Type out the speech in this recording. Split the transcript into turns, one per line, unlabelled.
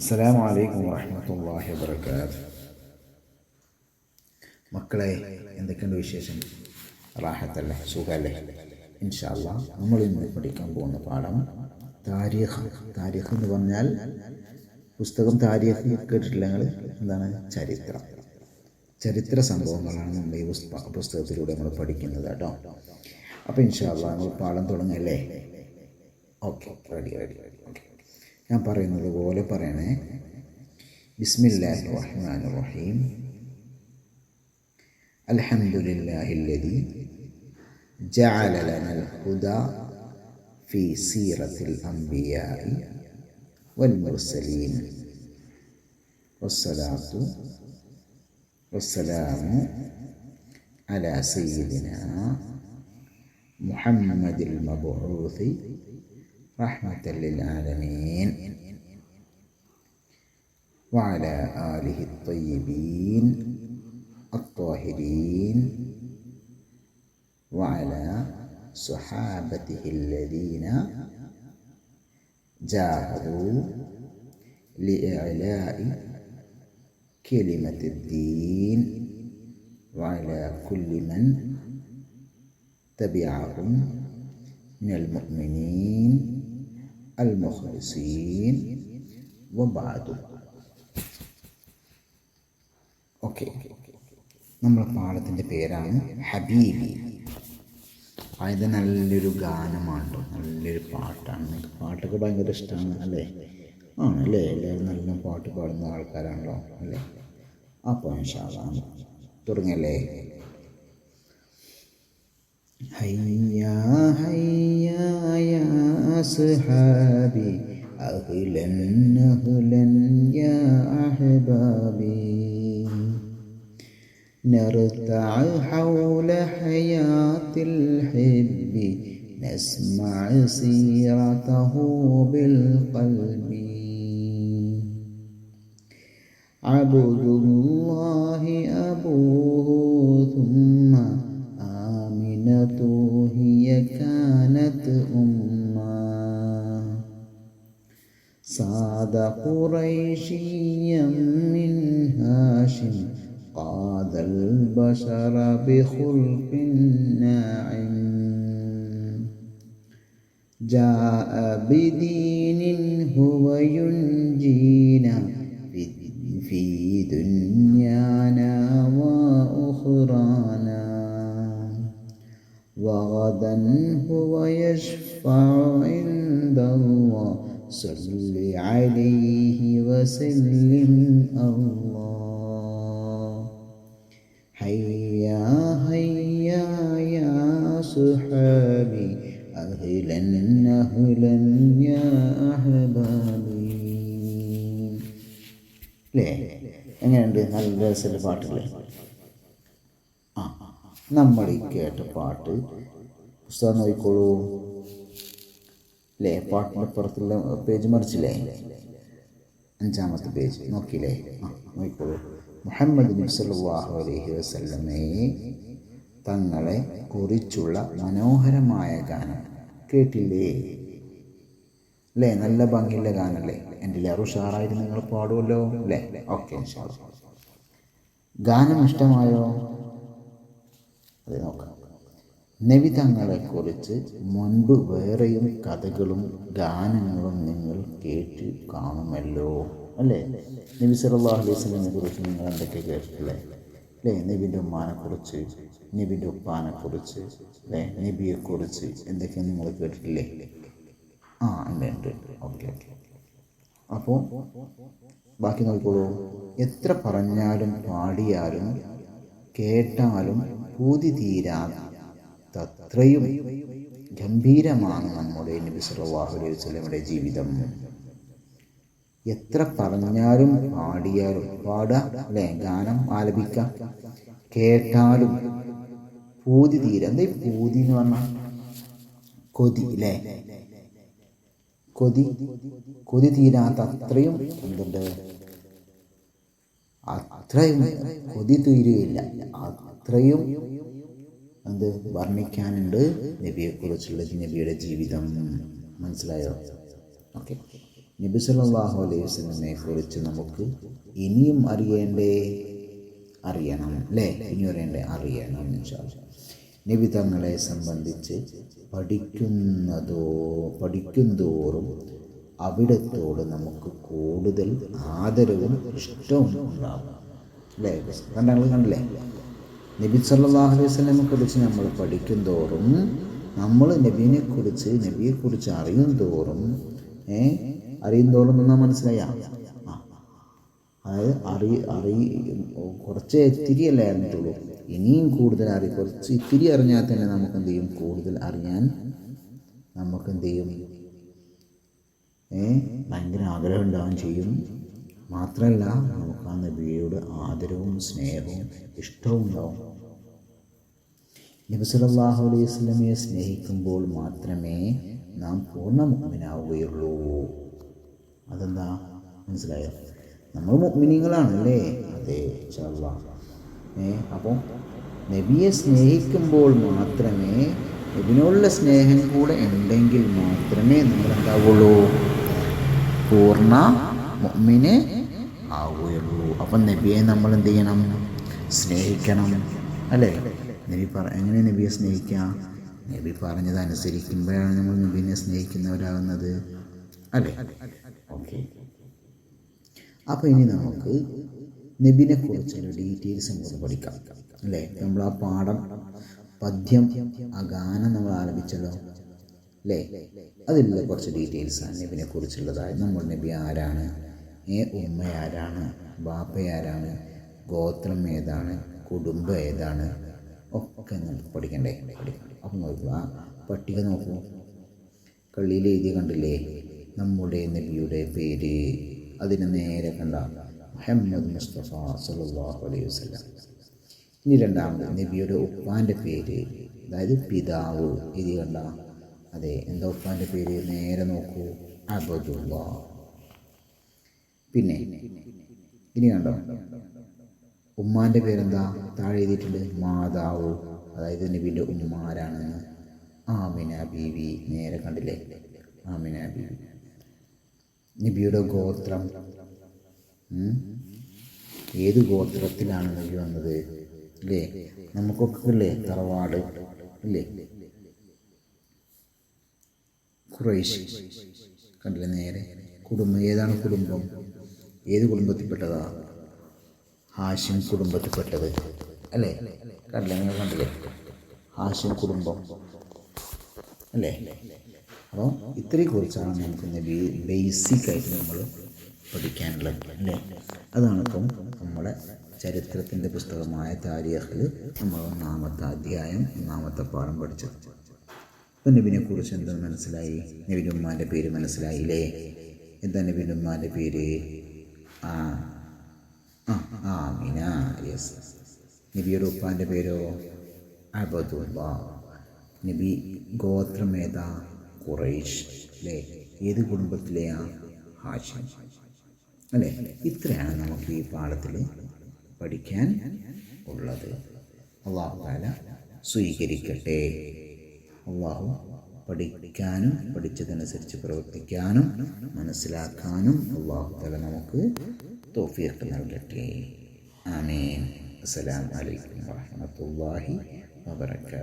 അസ്സലാമു അലൈക്കും വറഹ്മത്തുള്ളാഹി വബറകാത്ത് മക്കളെ എന്തൊക്കെയുണ്ട് വിശേഷം? റാഹത്തല്ലേ? സുഖല്ലേ? ഇൻഷാല്ല നമ്മൾ ഇന്ന് പഠിക്കാൻ പോകുന്ന പാഠം താരീഖ്. താരീഖ് എന്ന് പറഞ്ഞാൽ പുസ്തകം താരീഖ് കേട്ടിട്ടില്ല എന്താണ്? ചരിത്രം. ചരിത്ര സംഭവങ്ങളാണ് നമ്മൾ ഈ പുസ്തകത്തിലൂടെ നമ്മൾ പഠിക്കുന്നത് കേട്ടോ. അപ്പോൾ ഇൻഷാല്ല നമ്മൾ പാഠം തുടങ്ങല്ലേ? Okay ready ready ready. Okay ഞാൻ പറയുന്നത് പോലെ പറയണേ ബിസ്മില്ലാഹി റഹ്മാൻ റഹീം അൽഹംദുലില്ലാഹി الذي جعل لنا الهدى في سيرة الأنبياء والمرسلين والصلاة والسلام على سيدنا محمد المبعوث رحمة للعالمين. وعلى آله الطيبين الطاهرين. وعلى صحابته الذين جاهدوا لإعلاء كلمة الدين. وعلى كل من تبعهم من المؤمنين المخلصين وبعد ഓക്കെ നമ്മളെ പാഠത്തിൻ്റെ പേരാണ് ഹബീബി അത് നല്ലൊരു ഗാനമാണ് നല്ലൊരു പാട്ടാണ് പാട്ടൊക്കെ ഭയങ്കര ഇഷ്ടമാണ് അല്ലേ ആണ് അല്ലേ എല്ലാവരും നല്ല പാട്ട് പാടുന്ന ആൾക്കാരാണല്ലോ അല്ലേ അപ്പോൾ ഇൻഷാല്ലാ തുടങ്ങല്ലേ هيا هيا يا أصحابي أهلا أهلا يا أحبابي. نرتع حول حياة الحب نسمع سيرته بالقلب. عبد الله أبوه ثم صاد قريشيا من هاشم قاد البشر بخلق ناعم. جاء بدين هو ينجينا في, دنيانا وأخرانا. وغدا هو يشفع صل عليه وسلم الله هيا هيا يا صحابي أهلا أهلا يا أحبابي അല്ലേ എങ്ങനെയുണ്ട് നല്ല രസമുള്ള പാട്ടല്ലേ ആ നമ്മൾ ഈ കേട്ട പാട്ട് പുസ്തകം നോക്കിക്കോളൂ അല്ലേ പാട്ടിന്റെ പുറത്തുള്ള പേജ് മറിച്ചില്ലേ? അഞ്ചാമത്തെ പേജ്. നോക്കിയില്ലേ? ആ നോക്കിക്കോളൂ. മുഹമ്മദ് നബി സല്ലല്ലാഹു അലൈഹി വസല്ലമയെ തങ്ങളെ കുറിച്ചുള്ള മനോഹരമായ ഗാനം കേട്ടില്ലേ? അല്ലേ നല്ല ഭംഗിയുള്ള ഗാനല്ലേ? എന്റെ ലേറെ ഉഷാറായിട്ട് നിങ്ങൾ പാടുമല്ലോ അല്ലേ ഓക്കെ ഗാനം ഇഷ്ടമായോ? അത് നോക്കാം. നബി കുറിച്ച് മുൻപ് വേറെയും കഥകളും ഗാനങ്ങളും നിങ്ങൾ കേട്ട് കാണുമല്ലോ അല്ലേ? നബി അലൈഹി വസല്ലമയെ കുറിച്ച് നിങ്ങൾ എന്തൊക്കെ കേട്ടിട്ടില്ലേ അല്ലേ? നബിന്റെ ഉമ്മാനെക്കുറിച്ച് നബിന്റെ ഉപ്പാനെക്കുറിച്ച് അല്ലേ? നബിയെക്കുറിച്ച് എന്തൊക്കെ നിങ്ങൾ കേട്ടിട്ടില്ലേ? ആ ഉണ്ട് ഉണ്ട്. Okay okay. അപ്പോൾ ബാക്കി നോക്കിക്കോളൂ. എത്ര പറഞ്ഞാലും പാടിയാലും കേട്ടാലും പൂതി തീരാത്തത്രയും ഗംഭീരമാണ് നമ്മുടെ നബി സല്ലല്ലാഹു അലൈഹി വസല്ലമയുടെ ജീവിതം. എത്ര പറഞ്ഞാലും പാടിയാലും പാടുക അല്ലെ? ഗാനം ആലപിക്കാം. കേട്ടാലും പൂതി തീരാ. എന്താ പൂതി എന്ന് പറഞ്ഞാൽ കൊതി അല്ലേ? കൊതി കൊതി തീരാത്ത അത്രയും എന്തുണ്ട്? അത്രയും കൊതി തീരുകയില്ല. അത്രയും എന്ത് വർണിക്കാനുണ്ട് നബിയെക്കുറിച്ചുള്ള നബിയുടെ ജീവിതം. മനസ്സിലായോ? ഓക്കെ. നബി സല്ലല്ലാഹു അലൈഹി കുറിച്ച് നമുക്ക് ഇനിയും അറിയേണ്ടേ? അറിയണം അല്ലേ? ഇനി അറിയണ്ടേ? അറിയണം നബി തങ്ങളെ സംബന്ധിച്ച് പഠിക്കുന്നതോ പഠിക്കുന്തോറും അവിടത്തോട് നമുക്ക് കൂടുതൽ ആദരവും ഇഷ്ടവും ഉണ്ടാകും അല്ലേ? കണ്ടങ്ങൾ കണ്ടില്ലേ? നബി സല്ലാഹു അലൈഹി വസല്ലമയെ കുറിച്ച് നമ്മൾ പഠിക്കും തോറും നമ്മൾ നബീനെ കുറിച്ച് നബിയെ കുറിച്ച് അറിയും തോറും ഏ അറിയും തോറും എന്നാ മനസ്സിലായ? അതായത് അറി അറി കുറച്ച് ഇത്തിരി അല്ലേ അറിഞ്ഞിട്ടുള്ളൂ. ഇനിയും കൂടുതൽ അറി കുറച്ച് ഇത്തിരി അറിഞ്ഞാൽ തന്നെ നമുക്ക് എന്ത് ചെയ്യും? കൂടുതൽ അറിയാൻ നമുക്ക് എന്ത് ചെയ്യും? ഏ ഭയങ്കര ആഗ്രഹം ഉണ്ടാവുകയും ചെയ്യും. മാത്രമല്ല നമുക്ക് ആ നബിയോട് ആദരവും സ്നേഹവും ഇഷ്ടവും ഉണ്ടാവും നബി സല്ലല്ലാഹു അലൈഹി സ്വലമയെ സ്നേഹിക്കുമ്പോൾ മാത്രമേ നാം പൂർണ മുഗ്മിനാവുകയുള്ളൂ അതെന്താ? മനസ്സിലായോ? നമ്മൾ മുഗ്മിനികളാണല്ലേ അതെ ഏ അപ്പോൾ നബിയെ സ്നേഹിക്കുമ്പോൾ മാത്രമേ നബിനോടുള്ള സ്നേഹം കൂടെ ഉണ്ടെങ്കിൽ മാത്രമേ നമ്മൾ എന്താവുള്ളൂ പൂർണ മുഅ്മിന് ആവുകയുള്ളൂ. അപ്പം നബിയെ നമ്മൾ എന്ത് ചെയ്യണം? സ്നേഹിക്കണം. അല്ലേ? നബി പറ എങ്ങനെ നബിയെ സ്നേഹിക്കുക നബി പറഞ്ഞത് അനുസരിക്കുമ്പോഴാണ് നമ്മൾ നബീനെ സ്നേഹിക്കുന്നവരാകുന്നത്. അല്ലേ? ഓക്കെ. അപ്പോൾ ഇനി നമുക്ക് നബിനെ കുറിച്ചുള്ള ഡീറ്റെയിൽസ് നമുക്ക് പഠിക്കാം. അല്ലേ? നമ്മൾ ആ പാഠം പദ്യം ആ ഗാനം നമ്മൾ ആലപിച്ചല്ലോ. അല്ലേ? അതിലുള്ള കുറച്ച് ഡീറ്റെയിൽസാണ് നബിനെ കുറിച്ചുള്ളതായി നമ്മൾ നബി ആരാണ്? ഏ ഉമ്മ ആരാണ് ബാപ്പ ആരാണ് ഗോത്രം ഏതാണ്? കുടുംബം ഏതാണ്? ഒക്കെ നമുക്ക് പഠിക്കണ്ടേ? അപ്പം നോക്കുക പട്ടിക നോക്കൂ. കള്ളിയിൽ എഴുതി കണ്ടില്ലേ? നമ്മുടെ നബിയുടെ പേര്. അതിന് നേരെ കണ്ട മുഹമ്മദ് മുസ്തഫ സ്വല്ലല്ലാഹു അലൈഹി വസല്ലം. ഇനി രണ്ടാമത് നബിയുടെ ഉപ്പാന്റെ പേര്. അതായത് പിതാവ് എഴുതി കണ്ട. അതെ എന്താ ഉപ്പാന്റെ പേര്? നേരെ നോക്കൂ. അബദുള്ള. പിന്നെ ഇനി കണ്ടോ? ഉമ്മാന്റെ പേരെന്താ? താഴെ എഴുതിയിട്ടുണ്ട് മാതാവ്. അതായത് നബീന്റെ ഉമ്മ ആരാണെന്ന് ആമിന ബീവി നേരെ കണ്ടില്ലേ? ആമിന ബീവി. നബിയുടെ ഗോത്രം? ഏത് ഗോത്രത്തിലാണ് നബി വന്നത്? അല്ലേ നമുക്കൊക്കെ അല്ലേ തറവാട് അല്ലേ കുറേശ്. കണ്ടില്ലേ നേരെ? കുടുംബം. ഏതാണ് കുടുംബം? ഏത് കുടുംബത്തിൽപ്പെട്ടതാ? ഹാഷിം കുടുംബത്തിൽപ്പെട്ടത്. അല്ലേ? കണ്ടില്ലേ? നിങ്ങൾ കണ്ടില്ലേ? ഹാഷിം കുടുംബം. അല്ലേ? അപ്പോൾ ഇത്രയും കുറിച്ചാണ് നമുക്ക് ബേസിക് ആയിട്ട് നമ്മൾ പഠിക്കാനുള്ളത്. അല്ലേ? അതാണ് ഇപ്പം നമ്മുടെ ചരിത്രത്തിന്റെ പുസ്തകമായ താരിഖിൽ നമ്മൾ ഒന്നാമത്തെ അധ്യായം ഒന്നാമത്തെ പാഠം പഠിച്ചത്. ഇപ്പം നബിനെ കുറിച്ച് എന്താ മനസ്സിലായി? നബിന്റെ പേര് മനസ്സിലായില്ലേ? എന്താ നബിന്റെ പേര്? ആ. ആമിന യെസ് നബിയുടെ ഉപ്പാന്റെ പേരോ? അബദുല്ല. നബി ഗോത്രം ഏതാ ഖുറൈഷ് അല്ലേ? ഏത് കുടുംബത്തിലെയാ? ഹാഷിം. അല്ലേ? ഇത്രയാണ് നമുക്ക് ഈ പാഠത്തിൽ പഠിക്കാൻ ഉള്ളത്. അള്ളാഹു താല സ്വീകരിക്കട്ടെ. അള്ളാഹു പഠിക്കാനും പഠിച്ചതനുസരിച്ച് പ്രവർത്തിക്കാനും മനസ്സിലാക്കാനും അള്ളാഹു തല നമുക്ക് തോഫിയൊക്കെ നൽകട്ടെ. ആമീൻ. അസ്സലാമു വലൈക്കും വറഹ്മത്തുള്ളാഹി വബറകാതുഹു.